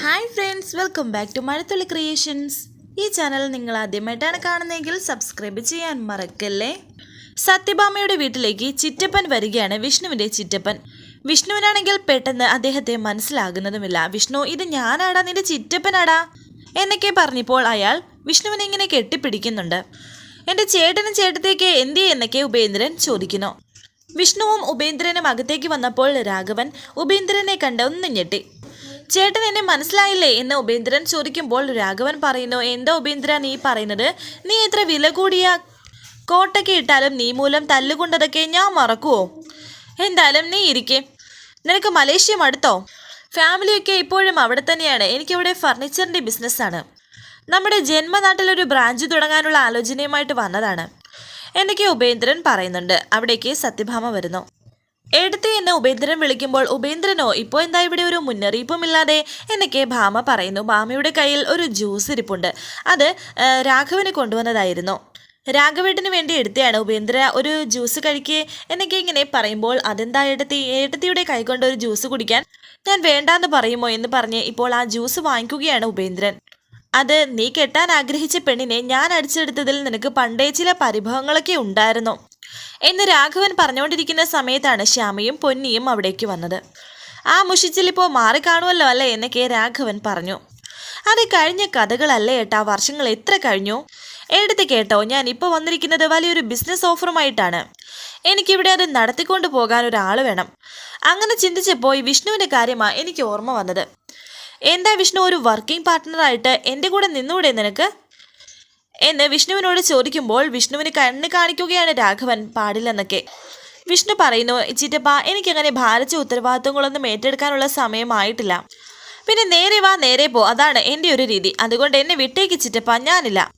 Hi friends welcome back to Mazhathulli creations ഈ channel നിങ്ങൾ ആദ്യമായിട്ടാണ് കാണുന്നതെങ്കിൽ സബ്സ്ക്രൈബ് ചെയ്യാൻ മറക്കല്ലേ? സത്യഭാമയുടെ വീട്ടിലേക്ക് ചിറ്റപ്പൻ വരികയാണ് വിഷ്ണുവിന്റെ ചിറ്റപ്പൻ. വിഷ്ണുവിനാണെങ്കിൽ പെട്ടെന്ന് അദ്ദേഹത്തെ മനസ്സിലാകുന്നതുമില്ല. വിഷ്ണു ഇത് ഞാനാടാ നിന്റെ ചിറ്റപ്പനാടാ എന്നൊക്കെ പറഞ്ഞപ്പോൾ അയാൾ വിഷ്ണുവിനെ ഇങ്ങനെ കെട്ടിപ്പിടിക്കുന്നുണ്ട്. എന്റെ ചേട്ടനും ചേട്ടത്തേക്ക് എന്തി എന്നൊക്കെ ഉപേന്ദ്രൻ ചോദിക്കുന്നു. വിഷ്ണുവും ഉപേന്ദ്രനും അകത്തേക്ക് വന്നപ്പോൾ രാഘവൻ ഉപേന്ദ്രനെ കണ്ട് ഒന്ന് ഞെട്ടി. ചേട്ടൻ എന്നെ മനസ്സിലായില്ലേ എന്ന് ഉപേന്ദ്രൻ ചോദിക്കുമ്പോൾ രാഘവൻ പറയുന്നു എന്താ ഉപേന്ദ്ര നീ പറയുന്നത്? നീ എത്ര വില കൂടിയ കോട്ടൊക്കെ ഇട്ടാലും നീ മൂലം തല്ലുകൊണ്ടതൊക്കെ ഞാൻ മറക്കുവോ? എന്തായാലും നീ ഇരിക്കേ. നിനക്ക് മലേഷ്യ അടുത്തോ? ഫാമിലിയൊക്കെ ഇപ്പോഴും അവിടെ തന്നെയാണ്. എനിക്കിവിടെ ഫർണിച്ചറിന്റെ ബിസിനസ്സാണ് നമ്മുടെ ജന്മനാട്ടിലൊരു ബ്രാഞ്ച് തുടങ്ങാനുള്ള ആലോചനയുമായിട്ട് വന്നതാണ്. എന്നൊക്കെ ഉപേന്ദ്രൻ പറയുന്നുണ്ട്. അവിടേക്ക് സത്യഭാമ വരുന്നു. എടുത്തി എന്നെ ഉപേന്ദ്രൻ വിളിക്കുമ്പോൾ ഉപേന്ദ്രനോ ഇപ്പോൾ എന്താ ഇവിടെ ഒരു മുന്നറിയിപ്പുമില്ലാതെ? എന്നൊക്കെ ഭാമ പറയുന്നു. ഭാമയുടെ കയ്യിൽ ഒരു ജ്യൂസ് ഇരിപ്പുണ്ട്. അത് രാഘവന് കൊണ്ടുവന്നതായിരുന്നു. രാഘവേട്ടന് വേണ്ടി എടുത്തയാണ് ഉപേന്ദ്ര ഒരു ജ്യൂസ് കഴിക്കേ എന്നൊക്കെ ഇങ്ങനെ പറയുമ്പോൾ അതെന്താ എടുത്തി ഏട്ടത്തിയുടെ കൈകൊണ്ട് ഒരു ജ്യൂസ് കുടിക്കാൻ ഞാൻ വേണ്ടാന്ന് പറയുമോ? എന്ന് പറഞ്ഞ് ഇപ്പോൾ ആ ജ്യൂസ് വാങ്ങിക്കുകയാണ് ഉപേന്ദ്രൻ. അത് നീ കെട്ടാൻ ആഗ്രഹിച്ച പെണ്ണിനെ ഞാൻ അടിച്ചെടുത്തതിൽ നിനക്ക് പണ്ടേ ചില പരിഭവങ്ങളൊക്കെ ഉണ്ടായിരുന്നു. എന്ന് രാഘവൻ പറഞ്ഞുകൊണ്ടിരിക്കുന്ന സമയത്താണ് ശ്യാമയും പൊന്നിയും അവിടേക്ക് വന്നത്. ആ മുഷിച്ചിലിപ്പോൾ മാറിക്കാണുമല്ലോ അല്ലേ എന്നൊക്കെ രാഘവൻ പറഞ്ഞു. അത് കഴിഞ്ഞ കഥകളല്ലേ ഏട്ടാ? വർഷങ്ങൾ എത്ര കഴിഞ്ഞു? എടുത്ത് കേട്ടോ ഞാൻ ഇപ്പോൾ വന്നിരിക്കുന്നത് വലിയൊരു ബിസിനസ് ഓഫറുമായിട്ടാണ് എനിക്കിവിടെ അത് നടത്തിക്കൊണ്ട് പോകാൻ ഒരാൾ വേണം. അങ്ങനെ ചിന്തിച്ചപ്പോൾ ഈ വിഷ്ണുവിന്റെ കാര്യമാണ് എനിക്ക് ഓർമ്മ വന്നത്. എന്താ വിഷ്ണു ഒരു വർക്കിംഗ് പാർട്ട്ണറായിട്ട് എന്റെ കൂടെ നിന്നൂടെ നിനക്ക്? എന്ന് വിഷ്ണുവിനോട് ചോദിക്കുമ്പോൾ വിഷ്ണുവിന് കണ്ണ് കാണിക്കുകയാണ് രാഘവൻ. പാടില്ലെന്നൊക്കെ. വിഷ്ണു പറയുന്നു ചിറ്റപ്പ എനിക്കങ്ങനെ ഭാരിച്ച ഉത്തരവാദിത്വങ്ങളൊന്നും ഏറ്റെടുക്കാനുള്ള സമയമായിട്ടില്ല. പിന്നെ നേരെ വാ നേരെ പോ. അതാണ് എന്റെ ഒരു രീതി. അതുകൊണ്ട് എന്നെ വിട്ടേക്ക് ചിറ്റപ്പ ഞാനില്ല.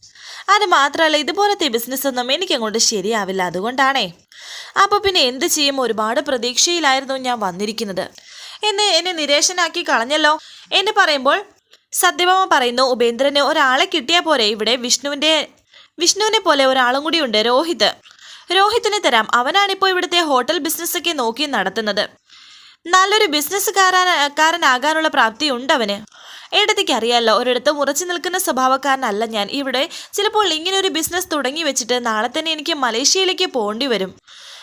അത് മാത്രമല്ല ഇതുപോലത്തെ ബിസിനസ് ഒന്നും എനിക്കങ്ങോട്ട് ശരിയാവില്ല. അതുകൊണ്ടാണേ. അപ്പോൾ പിന്നെ എന്ത് ചെയ്യും? ഒരുപാട് പ്രതീക്ഷയിലായിരുന്നു ഞാൻ വന്നിരിക്കുന്നത്. എന്നെ എന്നെ നിരേശനാക്കി കളഞ്ഞല്ലോ. എന്നെ പറയുമ്പോൾ സത്യഭാമ പറയുന്നു ഉപേന്ദ്രന് ഒരാളെ കിട്ടിയാൽ പോരെ? ഇവിടെ വിഷ്ണുവിന്റെ വിഷ്ണുവിനെ പോലെ ഒരാളും കൂടി ഉണ്ട് രോഹിത്. രോഹിത്തിനെ തരാം. അവനാണിപ്പോൾ ഇവിടുത്തെ ഹോട്ടൽ ബിസിനസ്സൊക്കെ നോക്കി നടത്തുന്നത്. നല്ലൊരു ബിസിനസ്സുകാരനാകാനുള്ള പ്രാപ്തി ഉണ്ട് അവന്. ഏടത്തേക്ക് അറിയാമല്ലോ ഒരിടത്ത് ഉറച്ചു നിൽക്കുന്ന സ്വഭാവക്കാരനല്ല ഞാൻ. ഇവിടെ ചിലപ്പോൾ ഇങ്ങനെ ഒരു ബിസിനസ് തുടങ്ങി വെച്ചിട്ട് നാളെ തന്നെ എനിക്ക് മലേഷ്യയിലേക്ക് പോകേണ്ടി വരും.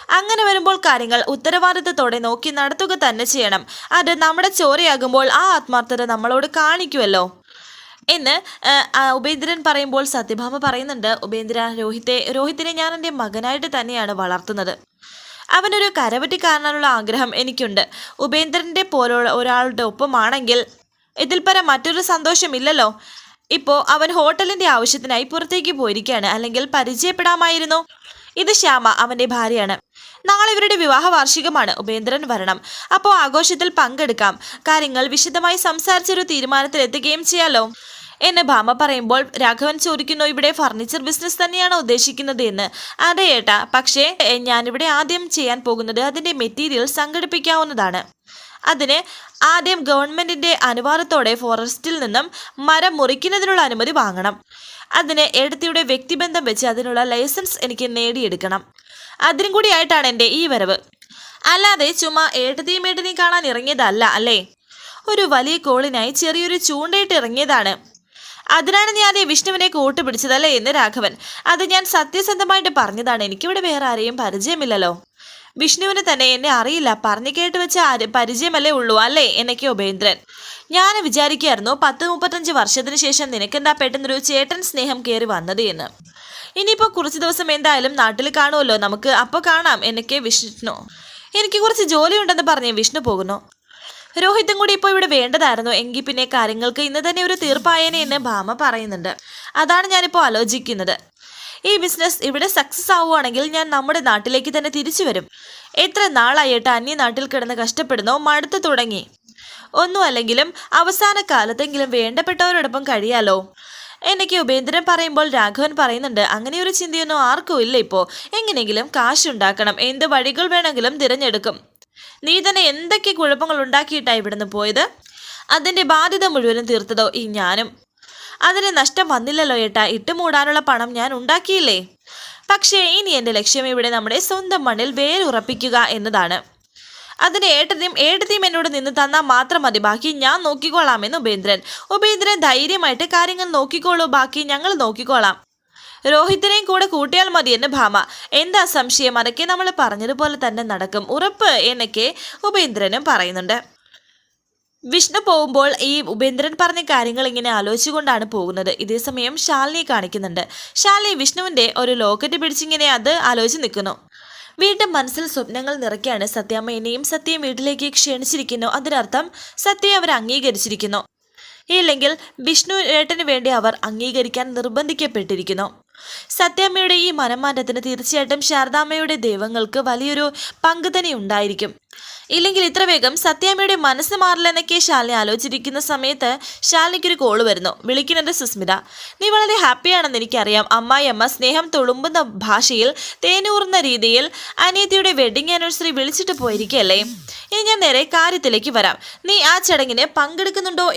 അങ്ങനെ വരുമ്പോൾ കാര്യങ്ങൾ ഉത്തരവാദിത്തത്തോടെ നോക്കി നടത്തുക തന്നെ ചെയ്യണം. അത് നമ്മുടെ ചോരയാകുമ്പോൾ ആ ആത്മാർത്ഥത നമ്മളോട് കാണിക്കുമല്ലോ എന്ന് ഉപേന്ദ്രൻ പറയുമ്പോൾ സത്യഭാമ പറയുന്നുണ്ട് ഉപേന്ദ്ര രോഹിത്തെ രോഹിത്തിനെ ഞാൻ എന്റെ മകനായിട്ട് തന്നെയാണ് വളർത്തുന്നത്. അവനൊരു കരവറ്റി കാണാനുള്ള ആഗ്രഹം എനിക്കുണ്ട്. ഉപേന്ദ്രന്റെ പോലുള്ള ഒരാളുടെ ഒപ്പമാണെങ്കിൽ ഇതിൽ പരം മറ്റൊരു സന്തോഷമില്ലല്ലോ. ഇപ്പോൾ അവൻ ഹോട്ടലിന്റെ ആവശ്യത്തിനായി പുറത്തേക്ക് പോയിരിക്കുകയാണ്. അല്ലെങ്കിൽ പരിചയപ്പെടാമായിരുന്നു. ഇത് ശ്യാമ അവന്റെ ഭാര്യയാണ്. നാളെ ഇവരുടെ വിവാഹ വാർഷികമാണ് ഉപേന്ദ്രൻ വരണം. അപ്പോൾ ആഘോഷത്തിൽ പങ്കെടുക്കാം. കാര്യങ്ങൾ വിശദമായി സംസാരിച്ചൊരു തീരുമാനത്തിലെത്തുകയും ചെയ്യാലോ? എന്ന് ഭാമ പറയുമ്പോൾ രാഘവൻ ചോദിക്കുന്നു ഇവിടെ ഫർണിച്ചർ ബിസിനസ് തന്നെയാണ് ഉദ്ദേശിക്കുന്നത്? എന്ന്. അതെ ഏട്ടാ പക്ഷേ ഞാനിവിടെ ആദ്യം ചെയ്യാൻ പോകുന്നത് അതിന്റെ മെറ്റീരിയൽ സംഘടിപ്പിക്കാവുന്നതാണ്. അതിന് ആദ്യം ഗവൺമെന്റിന്റെ അനുവാദത്തോടെ ഫോറസ്റ്റിൽ നിന്നും മരം മുറിക്കുന്നതിനുള്ള അനുമതി വാങ്ങണം. അതിന് എടത്തിയുടെ വ്യക്തിബന്ധം വെച്ച് അതിനുള്ള ലൈസൻസ് എനിക്ക് നേടിയെടുക്കണം. അതിനും കൂടിയായിട്ടാണ് എന്റെ ഈ വരവ്. അല്ലാതെ ചുമ്മാ ഏട്ടതിയും ഏട്ടനെയും കാണാൻ ഇറങ്ങിയതല്ല അല്ലേ? ഒരു വലിയ കോളിനായി ചെറിയൊരു ചൂണ്ടയിട്ട് ഇറങ്ങിയതാണ്. അതിനാണ് ഞാൻ ഈ വിഷ്ണുവിനെ കൂട്ടുപിടിച്ചതല്ലേ എന്ന് രാഘവൻ. അത് ഞാൻ സത്യസന്ധമായിട്ട് പറഞ്ഞതാണ്. എനിക്കിവിടെ വേറെ ആരെയും പരിചയമില്ലല്ലോ. വിഷ്ണുവിന് തന്നെ എന്നെ അറിയില്ല. പറഞ്ഞു കേട്ട് വെച്ച ആര് പരിചയമല്ലേ ഉള്ളൂ അല്ലേ? എന്നൊക്കെ ഉപേന്ദ്രൻ ഞാൻ വിചാരിക്കായിരുന്നു പത്ത് മുപ്പത്തഞ്ച് വർഷത്തിന് ശേഷം നിനക്കെന്താ പെട്ടെന്നൊരു ചേട്ടൻ സ്നേഹം കയറി വന്നത് എന്ന്. ഇനിയിപ്പോൾ കുറച്ച് ദിവസം എന്തായാലും നാട്ടിൽ കാണുമല്ലോ നമുക്ക് അപ്പോൾ കാണാം എന്നൊക്കെ വിഷ്ണു. എനിക്ക് കുറച്ച് ജോലിയുണ്ടെന്ന് പറഞ്ഞ് വിഷ്ണു പോകുന്നു. രോഹിത്തും കൂടി ഇപ്പോൾ ഇവിടെ വേണ്ടതായിരുന്നു. എങ്കിൽ പിന്നെ കാര്യങ്ങൾക്ക് ഇന്ന് തന്നെ ഒരു തീർപ്പായേനെ എന്ന് ഭാമ പറയുന്നുണ്ട്. അതാണ് ഞാനിപ്പോൾ ആലോചിക്കുന്നത്. ഈ ബിസിനസ് ഇവിടെ സക്സസ് ആവുകയാണെങ്കിൽ ഞാൻ നമ്മുടെ നാട്ടിലേക്ക് തന്നെ തിരിച്ചു വരും. എത്ര നാളായിട്ട് അന്യ നാട്ടിൽ കിടന്ന് കഷ്ടപ്പെടുന്നോ മടുത്തു തുടങ്ങി. ഒന്നും അല്ലെങ്കിലും അവസാന കാലത്തെങ്കിലും വേണ്ടപ്പെട്ടവരോടൊപ്പം കഴിയാലോ? എന്നൊക്കെ ഉപേന്ദ്രൻ പറയുമ്പോൾ രാഘവൻ പറയുന്നുണ്ട് അങ്ങനെ ഒരു ചിന്തയൊന്നും ആർക്കും ഇല്ല ഇപ്പോൾ എങ്ങനെയെങ്കിലും കാശുണ്ടാക്കണം എന്ത് വഴികൾ വേണമെങ്കിലും തിരഞ്ഞെടുക്കും. നീ തന്നെ എന്തൊക്കെ കുഴപ്പങ്ങൾ ഉണ്ടാക്കിയിട്ടാണ് ഇവിടുന്ന് പോയത്? അതിന്റെ ബാധ്യത മുഴുവനും തീർത്തതോ ഈ ഞാനും? അതിന് നഷ്ടം വന്നില്ലല്ലോ ഏട്ടാ. ഇട്ട് മൂടാനുള്ള പണം ഞാൻ ഉണ്ടാക്കിയില്ലേ? പക്ഷേ ഇനി എന്റെ ലക്ഷ്യം ഇവിടെ നമ്മുടെ സ്വന്തം മണ്ണിൽ വേരുറപ്പിക്കുക എന്നതാണ്. അതിന് ഏട്ടതിയും ഏട്ടത്തിയും എന്നോട് നിന്ന് തന്നാൽ മാത്രം മതി. ബാക്കി ഞാൻ നോക്കിക്കോളാമെന്ന് ഉപേന്ദ്രൻ. ഉപേന്ദ്രൻ ധൈര്യമായിട്ട് കാര്യങ്ങൾ നോക്കിക്കോളൂ. ബാക്കി ഞങ്ങൾ നോക്കിക്കോളാം. രോഹിത്തിനെയും കൂടെ കൂട്ടിയാൽ മതി എന്ന് ഭാമ. എന്താ സംശയം? അതൊക്കെ നമ്മൾ പറഞ്ഞതുപോലെ തന്നെ നടക്കും. ഉറപ്പ് എന്നൊക്കെ ഉപേന്ദ്രനും പറയുന്നുണ്ട്. വിഷ്ണു പോകുമ്പോൾ ഈ ഉപേന്ദ്രൻ പറഞ്ഞ കാര്യങ്ങൾ ഇങ്ങനെ ആലോചിച്ചുകൊണ്ടാണ് പോകുന്നത്. ഇതേസമയം ശാലിനി കാണിക്കുന്നുണ്ട്. ശാലിനി വിഷ്ണുവിന്റെ ഒരു ലോക്കറ്റ് പിടിച്ചിങ്ങനെ അത് ആലോചിച്ച് നിൽക്കുന്നു. വീണ്ടും മനസ്സിൽ സ്വപ്നങ്ങൾ നിറയ്ക്കാണ് സത്യാമ്മേനെയും സത്യം വീട്ടിലേക്ക് ക്ഷണിച്ചിരിക്കുന്നു. അതിനർത്ഥം സത്യം അവർ അംഗീകരിച്ചിരിക്കുന്നു. ഇല്ലെങ്കിൽ വിഷ്ണു ഏട്ടന് വേണ്ടി അവർ അംഗീകരിക്കാൻ നിർബന്ധിക്കപ്പെട്ടിരിക്കുന്നു. സത്യാമ്മയുടെ ഈ മനംമാറ്റത്തിന് തീർച്ചയായിട്ടും ശാരദാമ്മയുടെ ദൈവങ്ങൾക്ക് വലിയൊരു പങ്ക് തന്നെ ഉണ്ടായിരിക്കും. ഇല്ലെങ്കിൽ ഇത്ര വേഗം സത്യാമ്മയുടെ മനസ്സ് മാറില്ലെന്നൊക്കെ ശാലിനി ആലോചിച്ചിരിക്കുന്ന സമയത്ത് ശാലിനിക്കൊരു കോൾ വരുന്നു. വിളിക്കുന്നത് സുസ്മിത. നീ വളരെ ഹാപ്പിയാണെന്ന് എനിക്കറിയാം. അമ്മായി അമ്മ സ്നേഹം തുളുമ്പുന്ന ഭാഷയിൽ തേനൂറുന്ന രീതിയിൽ അനിയത്തിയുടെ വെഡിങ് ആനിവേഴ്സറി വിളിച്ചിട്ട് പോയിരിക്കല്ലേ ഇനി ഞാൻ നേരെ കാര്യത്തിലേക്ക് വരാം. നീ ആ ചടങ്ങിന് പങ്കെടുക്കുന്നുണ്ടോ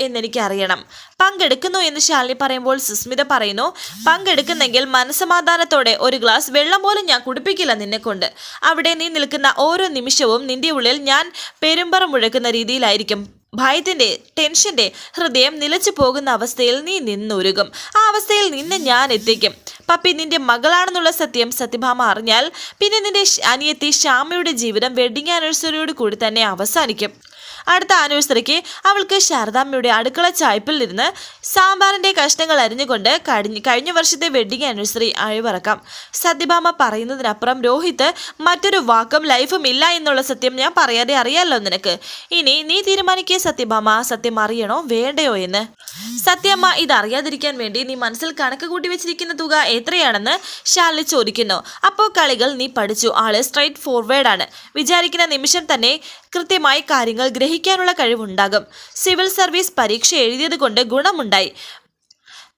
അറിയണം പങ്കെടുക്കുന്നു എന്ന് ശാലിനി പറയുമ്പോൾ സുസ്മിത പറയുന്നു പങ്കെടുക്കുന്നെങ്കിൽ മനസ്സമാധാനത്തോടെ ഒരു ഗ്ലാസ് വെള്ളം പോലും ഞാൻ കുടിപ്പിക്കില്ല നിന്നെക്കൊണ്ട്. അവിടെ നീ നിൽക്കുന്ന ഓരോ നിമിഷവും നിന്റെ ഉള്ളിൽ ഞാൻ പെരുമ്പറ മുഴക്കുന്ന രീതിയിലായിരിക്കും. ഭയത്തിന്റെ ടെൻഷന്റെ ഹൃദയം നിലച്ചു പോകുന്ന അവസ്ഥയിൽ നീ നിന്നുരുകും. ആ അവസ്ഥയിൽ നിന്ന് ഞാൻ എത്തിക്കും. പപ്പി നിന്റെ മകളാണെന്നുള്ള സത്യം സത്യഭാമ അറിഞ്ഞാൽ പിന്നെ നിന്റെ അനിയത്തി ശ്യാമയുടെ ജീവിതം വെഡിങ് ആനിവേഴ്സറിയോട് കൂടി തന്നെ അവസാനിക്കും. അടുത്ത ആനിവേഴ്സറിക്ക് അവൾക്ക് ശാരദാമ്മയുടെ അടുക്കള ചായ്പിൽ ഇരുന്ന് സാമ്പാറിന്റെ കഷ്ണങ്ങൾ അരിഞ്ഞുകൊണ്ട് കഴിഞ്ഞ കഴിഞ്ഞ വർഷത്തെ വെഡിങ് ആനിവേഴ്സറി അഴിവറക്കാം. സത്യഭാമ പറയുന്നതിനപ്പുറം രോഹിത് മറ്റൊരു വാക്കും ലൈഫും ഇല്ല എന്നുള്ള സത്യം ഞാൻ പറയാതെ അറിയാലോ നിനക്ക്. ഇനി നീ തീരുമാനിക്കുക സത്യഭാമ സത്യം അറിയണോ വേണ്ടയോ എന്ന്? സത്യമ്മ ഇത് അറിയാതിരിക്കാൻ വേണ്ടി നീ മനസ്സിൽ കണക്ക് കൂട്ടി വെച്ചിരിക്കുന്ന തുക എത്രയാണെന്ന് ശാലിനി ചോദിക്കുന്നു. അപ്പോൾ കളികൾ നീ പഠിച്ചു. ആൾ സ്ട്രൈറ്റ് ഫോർവേഡ് ആണ്. വിചാരിക്കുന്ന നിമിഷം തന്നെ കൃത്യമായി കാര്യങ്ങൾ ഗ്രഹിക്കാനുള്ള കഴിവുണ്ടാകും. സിവിൽ സർവീസ് പരീക്ഷ എഴുതിയത് കൊണ്ട് ഗുണമുണ്ടായി.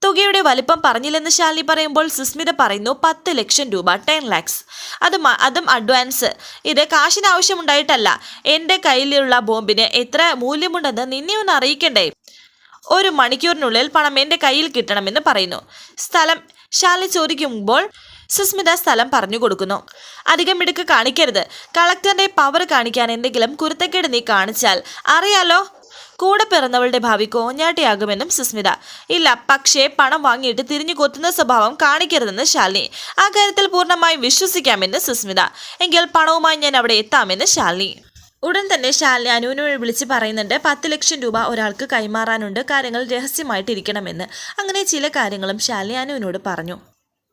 തുകയുടെ വലിപ്പം പറഞ്ഞില്ലെന്ന് ശാലിനി പറയുമ്പോൾ സുസ്മിത പറയുന്നു പത്ത് ലക്ഷം രൂപ ടെൻ ലാക്സ്. അത് അതും അഡ്വാൻസ്. ഇത് കാശിന് ആവശ്യമുണ്ടായിട്ടല്ല എന്റെ കയ്യിലുള്ള ബോംബിന് എത്ര മൂല്യമുണ്ടെന്ന് നിന്നെ ഒന്ന് അറിയിക്കണ്ടേ? ഒരു മണിക്കൂറിനുള്ളിൽ പണം എന്റെ കയ്യിൽ കിട്ടണമെന്ന് പറയുന്നു. സ്ഥലം ശാലിനി ചോദിക്കുമ്പോൾ സുസ്മിത സ്ഥലം പറഞ്ഞു കൊടുക്കുന്നു. അധികം മിടുക്ക് കാണിക്കരുത്. കളക്ടറിന്റെ പവർ കാണിക്കാൻ എന്തെങ്കിലും കുരുത്തക്കേട് നീ കാണിച്ചാൽ അറിയാലോ. കൂടെ പിറന്നവളുടെ ഭാവി കോഞ്ഞാട്ടിയാകുമെന്നും സുസ്മിത. ഇല്ല പക്ഷേ പണം വാങ്ങിയിട്ട് തിരിഞ്ഞു കൊത്തുന്ന സ്വഭാവം കാണിക്കരുതെന്ന് ശാലിനി. ആ കാര്യത്തിൽ പൂർണമായും വിശ്വസിക്കാമെന്ന് സുസ്മിത. എങ്കിൽ പണവുമായി ഞാൻ അവിടെ എത്താമെന്ന് ശാലിനി. ഉടൻ തന്നെ ശാലിനി അനുവിനെ വിളിച്ച് പറയുന്നുണ്ട് പത്ത് ലക്ഷം രൂപ ഒരാൾക്ക് കൈമാറാനുണ്ട് കാര്യങ്ങൾ രഹസ്യമായിട്ടിരിക്കണമെന്ന്. അങ്ങനെ ചില കാര്യങ്ങളും ശാലിനി അനുവിനോട് പറഞ്ഞു.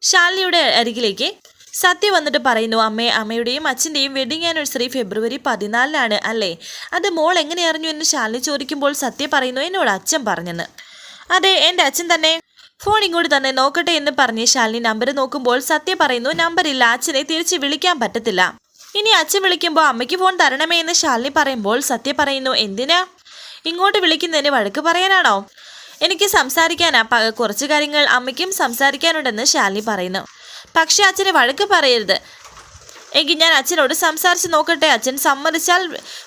ശാലിനിയുടെ അരികിലേക്ക് സത്യ വന്നിട്ട് പറയുന്നു അമ്മേ അമ്മയുടെയും അച്ഛന്റെയും വെഡിങ് ആനിവേഴ്സറി ഫെബ്രുവരി പതിനാലിനാണ് അല്ലേ? അത് മോൾ എങ്ങനെ അറിഞ്ഞു എന്ന് ശാലിനി ചോദിക്കുമ്പോൾ സത്യ പറയുന്നു എന്നോട് അച്ഛൻ പറഞ്ഞെന്ന്. അതെ എന്റെ അച്ഛൻ തന്നെ. ഫോൺ ഇങ്ങോട്ട് തന്നെ നോക്കട്ടെ എന്ന് പറഞ്ഞ് ശാലിനി നമ്പർ നോക്കുമ്പോൾ സത്യ പറയുന്നു നമ്പർ ഇല്ല അച്ഛനെ തിരിച്ച് വിളിക്കാൻ പറ്റത്തില്ല. ഇനി അച്ഛൻ വിളിക്കുമ്പോൾ അമ്മയ്ക്ക് ഫോൺ തരണമേ എന്ന് ശാലിനി പറയുമ്പോൾ സത്യ പറയുന്നു എന്തിനാ? ഇങ്ങോട്ട് വിളിക്കുന്നതിന് വഴക്ക് പറയാനാണോ? എനിക്ക് സംസാരിക്കാനാ. കുറച്ച് കാര്യങ്ങൾ അമ്മയ്ക്കും സംസാരിക്കാനുണ്ടെന്ന് ശാലിനി പറയുന്നു. പക്ഷെ അച്ഛന് വഴക്ക് പറയരുത്. എങ്കിൽ ഞാൻ അച്ഛനോട് സംസാരിച്ച് നോക്കട്ടെ. അച്ഛൻ സമ്മതിച്ചാൽ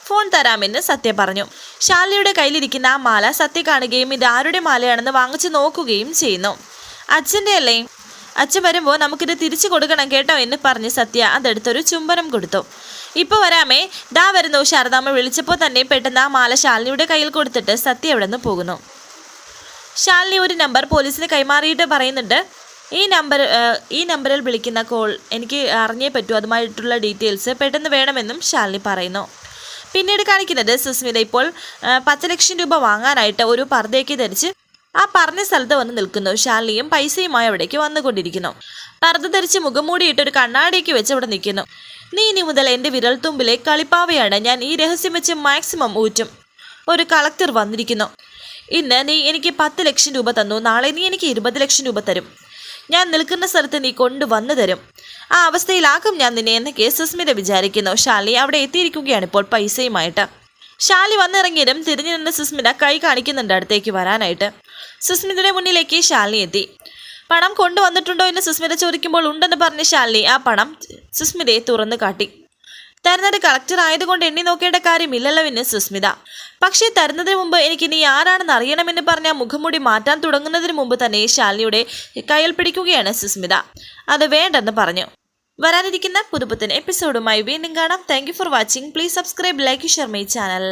ഫോൺ തരാമെന്ന് സത്യ പറഞ്ഞു. ശാലിയുടെ കയ്യിലിരിക്കുന്ന ആ മാല സത്യ കാണുകയും ഇത് ആരുടെ മാലയാണെന്ന് വാങ്ങിച്ചു നോക്കുകയും ചെയ്യുന്നു. അച്ഛന്റെ അല്ലേ? അച്ഛൻ വരുമ്പോൾ നമുക്കിത് തിരിച്ചു കൊടുക്കണം കേട്ടോ എന്ന് പറഞ്ഞ് സത്യ അതെടുത്തൊരു ചുംബനം കൊടുത്തു. ഇപ്പോൾ വരാമേ. ദാ വരുന്നു. ശാരദാമ്മ വിളിച്ചപ്പോൾ തന്നെ പെട്ടെന്ന് ആ മാല ശാലിനിയുടെ കയ്യിൽ കൊടുത്തിട്ട് സത്യ അവിടെ നിന്ന് പോകുന്നു. ശാലിനി ഒരു നമ്പർ പോലീസിന് കൈമാറിയിട്ട് പറയുന്നുണ്ട്. ഈ നമ്പർ ഈ നമ്പറിൽ വിളിക്കുന്ന കോൾ എനിക്ക് അറിഞ്ഞേ പറ്റൂ. അതുമായിട്ടുള്ള ഡീറ്റെയിൽസ് പെട്ടെന്ന് വേണമെന്നും ശാലിനി പറയുന്നു. പിന്നീട് കാണിക്കുന്നത് സുസ്മിത ഇപ്പോൾ പത്ത് ലക്ഷം രൂപ വാങ്ങാനായിട്ട് ഒരു പർദ്ദയൊക്കെ ധരിച്ച് ആ പറഞ്ഞ സ്ഥലത്ത് വന്ന് നിൽക്കുന്നു. ശാലിനിയും പൈസയുമായി അവിടേക്ക് വന്നുകൊണ്ടിരിക്കുന്നു. പർദ്ദ ധരിച്ച് മുഖംമൂടിയിട്ട് ഒരു കണ്ണാടിയൊക്കെ വെച്ച് അവിടെ നിൽക്കുന്നു. നീ ഇനി മുതൽ എന്റെ വിരൽത്തുമ്പിലെ കളിപ്പാവയാണ്. ഞാൻ ഈ രഹസ്യം വെച്ച് മാക്സിമം ഊറ്റും. ഒരു കളക്ടർ വന്നിരിക്കുന്നു. ഇന്ന് നീ എനിക്ക് പത്ത് ലക്ഷം രൂപ തന്നു. നാളെ നീ എനിക്ക് ഇരുപത് ലക്ഷം രൂപ തരും. ഞാൻ നിൽക്കുന്ന സ്ഥലത്ത് നീ കൊണ്ടുവന്നു തരും. ആ അവസ്ഥയിലാക്കും ഞാൻ നിന്നെ എന്നൊക്കെ സുസ്മിത വിചാരിക്കുന്നു. ഷാലി അവിടെ എത്തിയിരിക്കുകയാണ് ഇപ്പോൾ പൈസയുമായിട്ട്. ഷാലി വന്നിറങ്ങിയതും തിരിഞ്ഞു നിന്ന് സുസ്മിത കൈ കാണിക്കുന്നുണ്ട് അടുത്തേക്ക് വരാനായിട്ട്. സുസ്മിതയുടെ മുന്നിലേക്ക് ഷാലിനി എത്തി. പണം കൊണ്ടുവന്നിട്ടുണ്ടോ എന്ന് സുസ്മിത ചോദിക്കുമ്പോൾ ഉണ്ടെന്ന് പറഞ്ഞ ശാലിനി ആ പണം സുസ്മിതയെ തുറന്നു കാട്ടി. തരുന്നത് കളക്ടർ ആയതുകൊണ്ട് എണ്ണി നോക്കേണ്ട കാര്യമില്ലല്ലോ എന്ന് സുസ്മിത. പക്ഷേ തരുന്നതിന് മുമ്പ് എനിക്ക് നീ ആരാണെന്ന് അറിയണമെന്ന് പറഞ്ഞ മുഖംമൂടി മാറ്റാൻ തുടങ്ങുന്നതിന് മുമ്പ് തന്നെ ശാലിനിയുടെ കയ്യിൽ പിടിക്കുകയാണ് സുസ്മിത. അത് വേണ്ടെന്ന് പറഞ്ഞു. വരാനിരിക്കുന്ന പുതുപുത്തൻ എപ്പിസോഡുമായി വീണ്ടും കാണാം. Thank for watching please subscribe like share my channel